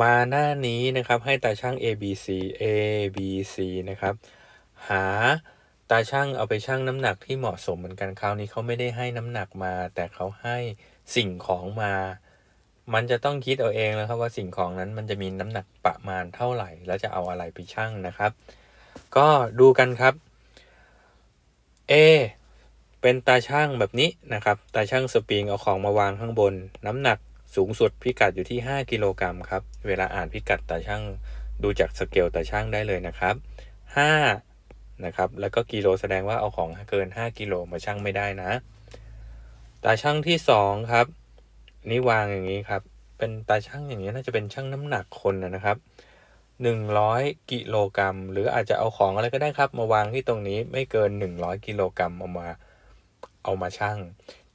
มาหน้านี้นะครับให้ตาช่าง A B C A B C นะครับ หาตาช่างเอาไปชั่งน้ำหนักที่เหมาะสมเหมือนกันคราวนี้เขาไม่ได้ให้น้ำหนักมา แต่เขาให้สิ่งของมา มันจะต้องคิดเอาเองแล้วครับว่าสิ่งของนั้นมันจะมีน้ำหนักประมาณเท่าไหร่ แล้วจะเอาอะไรไปชั่งนะครับ ก็ดูกันครับ A เป็นตาช่างแบบนี้นะครับ ตาช่างสปริงเอาของมาวางข้างบน น้ำหนัก สูงสุดพิกัดอยู่ที่ 5 กิโลกรัมครับ เวลาอ่านพิกัดตาช่างดูจากสเกลตาช่างได้เลยนะครับ5นะครับ แล้วก็กิโลแสดงว่าเอาของเกิน 5 กิโลมาช่างไม่ได้นะ ตาช่างที่2ครับ นี่วางอย่างนี้ครับ เป็นตาช่างอย่างนี้น่าจะเป็นช่างน้ำหนักคนนะครับ100 กิโลกรัม หรืออาจจะเอาของอะไรก็ได้ครับ มาวางที่ตรงนี้ไม่เกิน 100 กิโลกรัมเอามาเอามาชั่ง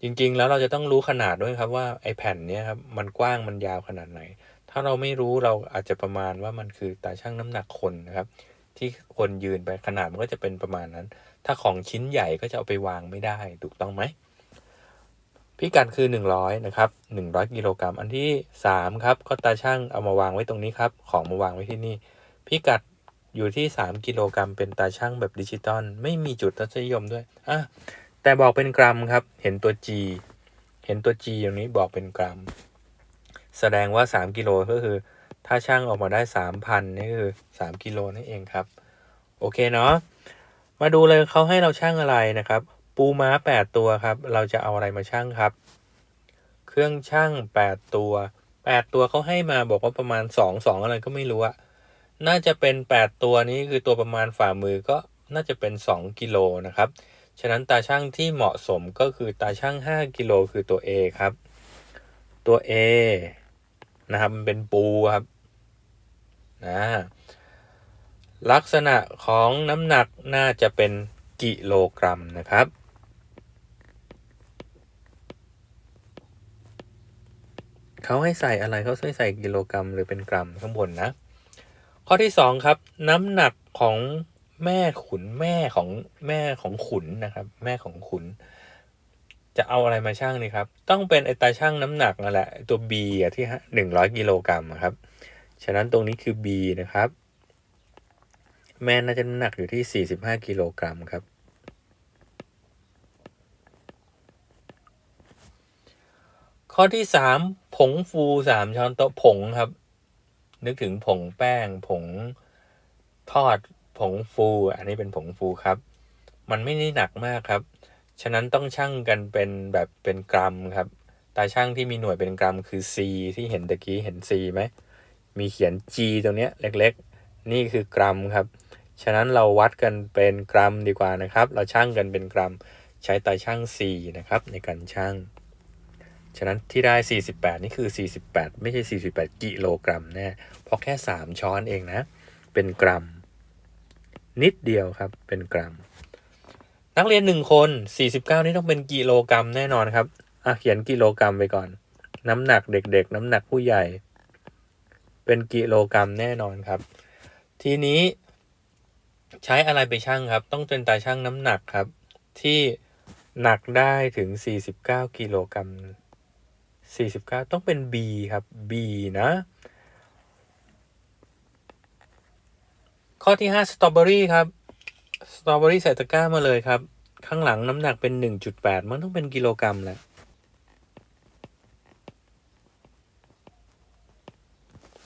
จริงๆ แล้วเราจะต้องรู้ขนาดด้วยครับว่าไอ้แผ่นเนี้ยครับมันกว้างมันยาวขนาดไหน ถ้าเราไม่รู้เราอาจจะประมาณว่ามันคือตาช่างน้ำหนักคนนะครับ ที่คนยืนไปขนาดมันก็จะเป็นประมาณนั้น ถ้าของชิ้นใหญ่ก็จะเอาไปวางไม่ได้ถูกต้องไหมพิกัดคือ 100นะครับ100กิโลกรัมอันที่3ครับก็ตาช่างเอามาวางไว้ตรงนี้ครับของมาวางไว้ที่นี่ พิกัดอยู่ที่ 3 กิโลกรัมเป็นตาช่างแบบดิจิตอลไม่มีจุดทศนิยมด้วยอะ แต่บอกเป็นกรัมครับ เห็นตัว G เห็นตัว G อย่างนี้บอกเป็นกรัม แสดงว่า 3 กิโลก็คือ ถ้าช่างออกมาได้ 3,000นี่คือ 3 กิโลนั่นเองครับ โอเคเนาะ มาดูเลยเขาให้เราช่างอะไรนะครับ ปูม้า 8 ตัวครับ เราจะเอาอะไรมาช่างครับ เครื่องช่าง 8 ตัว 8 ตัวเขาให้มาบอกว่าประมาณ 2 2 อะไรก็ไม่รู้อะน่าจะเป็น 8 ตัวนี้คือตัวประมาณฝ่ามือก็น่าจะเป็น 2 กิโลนะครับ ฉะนั้นตาช่างที่เหมาะสมก็คือตาช่าง 5 กิโลคือตัว A ครับ ตัว A นะครับมันเป็นปูครับนะลักษณะของน้ำหนักน่าจะเป็นกิโลกรัมนะครับ เขาให้ใส่อะไรเขาให้ใส่กิโลกรัมหรือเป็นกรัมข้างบนนะ ข้อที่สองครับ น้ำหนักของ แม่ขุนแม่ของแม่ของขุนนะครับ แม่ของขุน จะเอาอะไรมาชั่งนี่ครับ ต้องเป็นไอตาช่างน้ำหนักนั่นแหละตัว B อะที่หนึ่งร้อยกิโลกรัมครับ ฉะนั้นตรงนี้คือ B นะครับ แม่น่าจะน้ำหนักอยู่ที่45กิโลกรัมครับข้อที่3ผงฟู3ช้อนโต๊ะผงครับ นึกถึงผงแป้งผงทอด ผงฟูอันนี้เป็นผงฟูครับ มันไม่ได้หนักมากครับ ฉะนั้นต้องชั่งกันเป็นแบบเป็นกรัมครับ ตาช่างที่มีหน่วยเป็นกรัมคือ C ที่เห็นตะกี้เห็น C ไหม มีเขียน G ตรงเนี้ยเล็กๆ นี่คือกรัมครับ ฉะนั้นเราวัดกันเป็นกรัมดีกว่านะครับ เราชั่งกันเป็นกรัม ใช้ตาช่าง C นะครับในการชั่ง ฉะนั้นที่ได้ 48 นี่คือ 48 ไม่ใช่ 48 กิโลกรัมแน่เพราะแค่ 3 ช้อนเองนะ เป็นกรัม นิดเดียวครับ เป็นกรัม นักเรียน1คน 49 นี่ต้องเป็นกิโลกรัมแน่นอนครับอะเขียนกิโลกรัมไปก่อน น้ำหนักเด็กๆ น้ำหนักผู้ใหญ่ เป็นกิโลกรัมแน่นอนครับ ทีนี้ ใช้อะไรไปชั่งครับ ต้องเป็นตาชั่งน้ำหนักครับ ที่หนักได้ถึง 49 กิโลกรัม49 ต้องเป็น B ครับ B นะ ข้อที่5สตรอเบอรี่ครับสตรอเบอรี่ใส่ตะกร้ามาเลยครับ ข้างหลังน้ำหนักเป็น1.8มันต้องเป็นกิโลกรัมแหละ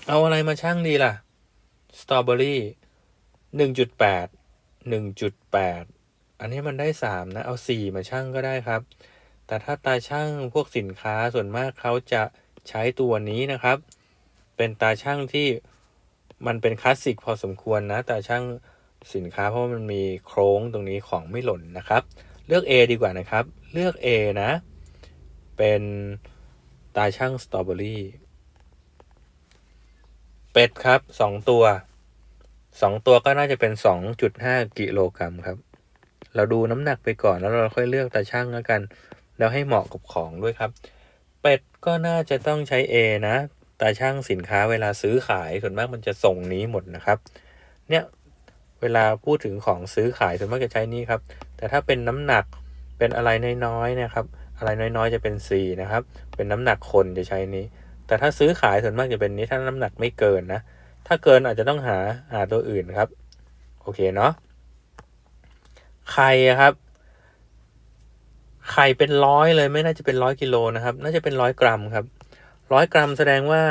เอาอะไรมาชั่งดีล่ะ สตรอเบอรี่1.8 1.8อันนี้มันได้3นะ เอา4มาชั่งก็ได้ครับ แต่ถ้าตาช่างพวกสินค้าส่วนมากเขาจะใช้ตัวนี้นะครับ เป็นตาช่างที่ มันเป็นคลาสสิกพอสมควรนะตาช่างสินค้าเพราะมันมีโครงตรงนี้ของไม่หล่นนะครับ เลือก A ดีกว่านะครับ เลือก A นะ เป็นตาช่างสตรอเบอรี่เป็ดครับ2ตัว2ตัวก็น่าจะเป็น2.5กิโลกรัมครับ เราดูน้ำหนักไปก่อนแล้วเราค่อยเลือกตาช่างแล้วกัน แล้วให้เหมาะกับของด้วยครับ เป็ดก็น่าจะต้องใช้ A นะ ตาช่างสินค้าเวลาซื้อขายส่วนมากมันจะส่งนี้หมดนะครับ เนี่ยเวลาพูดถึงของซื้อขายส่วนมากจะใช้นี้ครับ แต่ถ้าเป็นน้ำหนักเป็นอะไรน้อยๆนะครับ อะไรน้อยๆจะเป็น C นะครับ เป็นน้ำหนักคนจะใช้นี้ แต่ถ้าซื้อขายส่วนมากจะเป็นนี้ถ้าน้ำหนักไม่เกินนะ ถ้าเกินอาจจะต้องหาหาตัวอื่นครับ โอเคเนาะไข่ครับไข่เป็นร้อยเลยไม่น่าจะเป็นร้อยกิโลนะครับ น่าจะเป็นร้อยกรัมครับ ร้อยกรัมแสดงว่า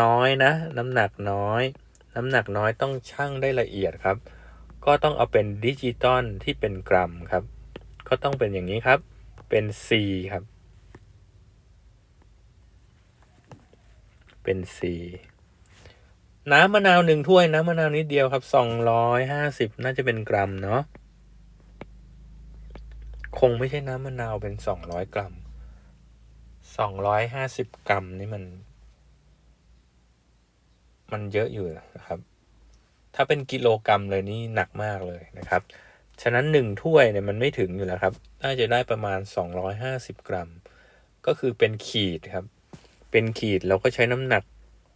น้อยนะ น้ำหนักน้อย น้ำหนักน้อยต้องชั่งได้ละเอียดครับ ก็ต้องเอาเป็นดิจิตอลที่เป็นกรัมครับ ก็ต้องเป็นอย่างนี้ครับ เป็น C ครับ เป็น C น้ำมะนาวหนึ่งถ้วย น้ำมะนาวนิดเดียวครับสองร้อยห้าสิบน่าจะเป็นกรัมเนาะคงไม่ใช่น้ำมะนาวเป็นสองร้อยกรัม สองร้อยห้าสิบกรัมนี่มัน มันเยอะอยู่นะครับ ถ้าเป็นกิโลกรัมเลยนี่หนักมากเลยนะครับ ฉะนั้นหนึ่งถ้วยเนี่ยมันไม่ถึงอยู่แล้วครับ น่าจะได้ประมาณสองร้อยห้าสิบกรัม ก็คือเป็นขีดครับ เป็นขีดเราก็ใช้น้ำหนัก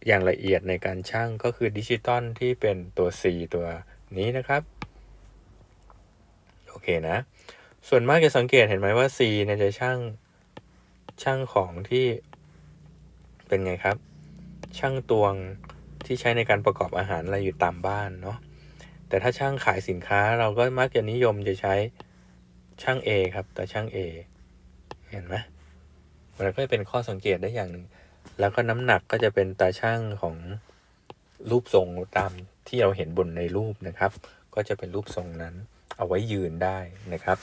อย่างละเอียดในการชั่งก็คือดิจิตอลที่เป็นตัว C ตัวนี้นะครับ โอเคนะ ส่วนมากจะสังเกตเห็นไหมว่า C เนี่ยจะช่าง ช่างของที่เป็นไงครับ ช่างตวงที่ใช้ในการประกอบอาหารอะไรอยู่ตามบ้านเนาะแต่ถ้าช่างขายสินค้าเราก็มักจะนิยมจะใช้ช่าง A ครับแต่ช่าง A เห็นไหมมันก็เป็นข้อสังเกตได้อย่างหนึ่งแล้วก็น้ำหนักก็จะเป็นตาช่างของรูปทรงตามที่เราเห็นบนในรูปนะครับ ก็จะเป็นรูปทรงนั้นเอาไว้ยืนได้นะครับ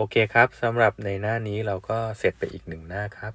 โอเคครับสำหรับในหน้านี้เราก็เสร็จไปอีกหนึ่งหน้าครับ